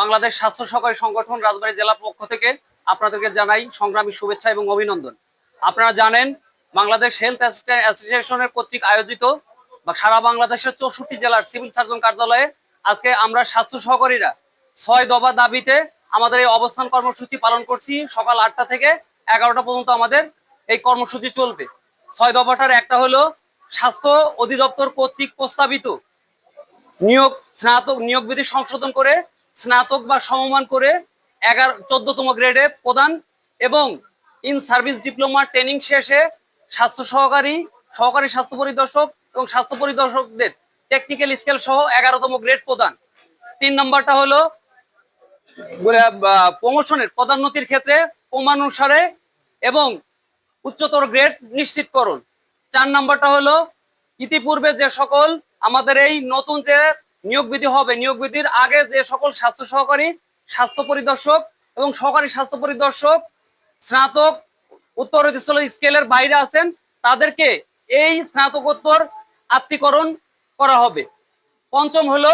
বাংলাদেশ স্বাস্থ্য সহকারী সংগঠন রাজবাড়ী জেলা পক্ষ থেকে আপনাদেরকে জানাই সংগ্রামী শুভেচ্ছা এবং অভিনন্দন। আপনারা জানেন, বাংলাদেশ হেলথ অ্যাসোসিয়েশনের কর্তৃক আয়োজিত বা সারা বাংলাদেশের চৌষট্টি জেলার সিভিল সার্জন কার্যালয়ে আজকে আমরা স্বাস্থ্য সহকারীরা ছয় দফা দাবিতে আমাদের এই অবস্থান কর্মসূচি পালন করছি। সকাল আটটা থেকে এগারোটা পর্যন্ত আমাদের এই কর্মসূচি চলবে। ছয় দফাটার একটা হলো স্বাস্থ্য অধিদপ্তর কর্তৃক প্রস্তাবিত নিয়োগ স্নাতক নিয়োগ বিধি সংশোধন করে স্নাতক বা সমমান করে এগারো, চোদ্দতম গ্রেডে প্রদান এবং ইন সার্ভিস ডিপ্লোমা ট্রেনিং শেষে স্বাস্থ্য সহকারী সহকারী স্বাস্থ্য পরিদর্শক এবং স্বাস্থ্য পরিদর্শকদের টেকনিক্যাল স্কেল সহ এগারোতম গ্রেড প্রদান তিন নম্বরটা হলো প্রমোশনের পদোন্নতির ক্ষেত্রে ক্রমানুসারে এবং উচ্চতর গ্রেড নিশ্চিতকরণ। চার নম্বরটা হলো, ইতিপূর্বে যে সকল আমাদের এই নতুন যে নিয়োগ বিধি হবে। নিয়োগ বিধির আগে যে সকল স্বাস্থ্য সহকারী, স্বাস্থ্য পরিদর্শক এবং সহকারী স্বাস্থ্য পরিদর্শক, স্নাতক, উত্তর স্কেলের বাইরে আছেন, তাদেরকে এই স্নাতকোত্তর আত্মীকরণ করা হবে। পঞ্চম হলো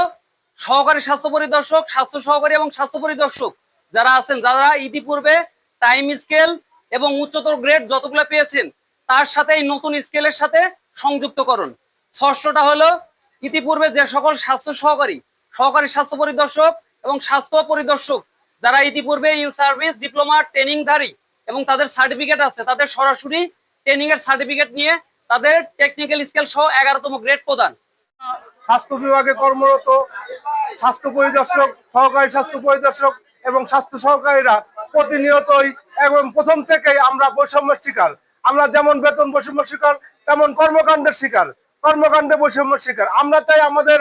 সহকারী স্বাস্থ্য পরিদর্শক, স্বাস্থ্য সহকারী এবং স্বাস্থ্য পরিদর্শক যারা আছেন, যারা ইতিপূর্বে টাইম স্কেল এবং উচ্চতর গ্রেড যতগুলো পেয়েছেন, তার সাথে এই নতুন স্কেলের সাথে সংযুক্তকরণ। ষষ্ঠটা হলো ইতিপূর্বে যে সকল স্বাস্থ্য সহকারী সহকারী স্বাস্থ্য পরিদর্শক এবং স্বাস্থ্য পরিদর্শক, যারা ইতিপূর্বে ইন সার্ভিস ডিপ্লোমা ট্রেনিংধারী এবং তাদের সার্টিফিকেট আছে, তাদের সরাসরি ট্রেনিং এর সার্টিফিকেট নিয়ে তাদের টেকনিক্যাল স্কেল সহ এগারোতম গ্রেড প্রদান। স্বাস্থ্য বিভাগে কর্মরত স্বাস্থ্য পরিদর্শক, সহকারী স্বাস্থ্য পরিদর্শক এবং স্বাস্থ্য সহকারীরা প্রতিনিয়তই এবং প্রথম থেকেই আমরা বৈষম্যের শিকার। আমরা যেমন বেতন বৈষম্য শিকার, তেমন কর্মকাণ্ডের শিকার। কর্মকাণ্ডে বৈষম্য শিকার। আমরা চাই আমাদের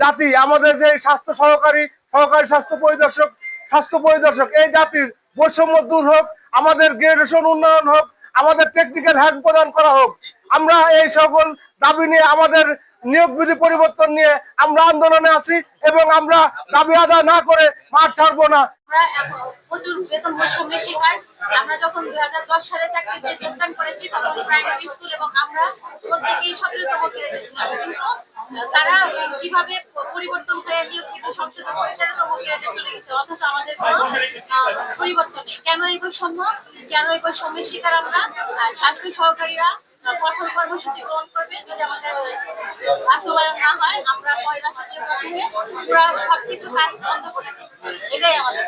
জাতি, আমাদের যে স্বাস্থ্য সহকারী সহকারী স্বাস্থ্য পরিদর্শক স্বাস্থ্য পরিদর্শক, এই জাতির বৈষম্য দূর হোক, আমাদের গ্রেডেশন উন্নয়ন হোক, আমাদের টেকনিক্যাল হ্যান্ড প্রদান করা হোক। আমরা এই সকল দাবি নিয়ে, আমাদের নিয়োগ বিধি পরিবর্তন নিয়ে আমরা আন্দোলনে আছি এবং আমরা দাবি আদায় না করে মাঠ ছাড়বো না। আমরা প্রচুর বেতন বৈষম্যের শিকার আমরা যখন দুই হাজার দশ সালে চাকরিতে যোগদান করেছি, তখন প্রাইমারি স্কুল এবং আমরা প্রত্যেকেই গ্রেডে ছিলাম। কিন্তু তারা কীভাবে পরিবর্তন করে নিয়োগ বিধি সংশোধন করে তেরোতম গ্রেডে চলে গেছে? অথচ আমাদের কোনো পরিবর্তন নেই। কেন এই বৈষম্য? কেন এই বৈষম্যের শিকার আমরা? স্বাস্থ্য সহকারীরা কঠোর কর্মসূচি গ্রহণ করবে যদি আমাদের বাস্তবায়ন না হয়, আমরা পয়লা সেপ্টেম্বর থেকে পুরো সবকিছু কাজ বন্ধ করে দেব। এটাই আমাদের।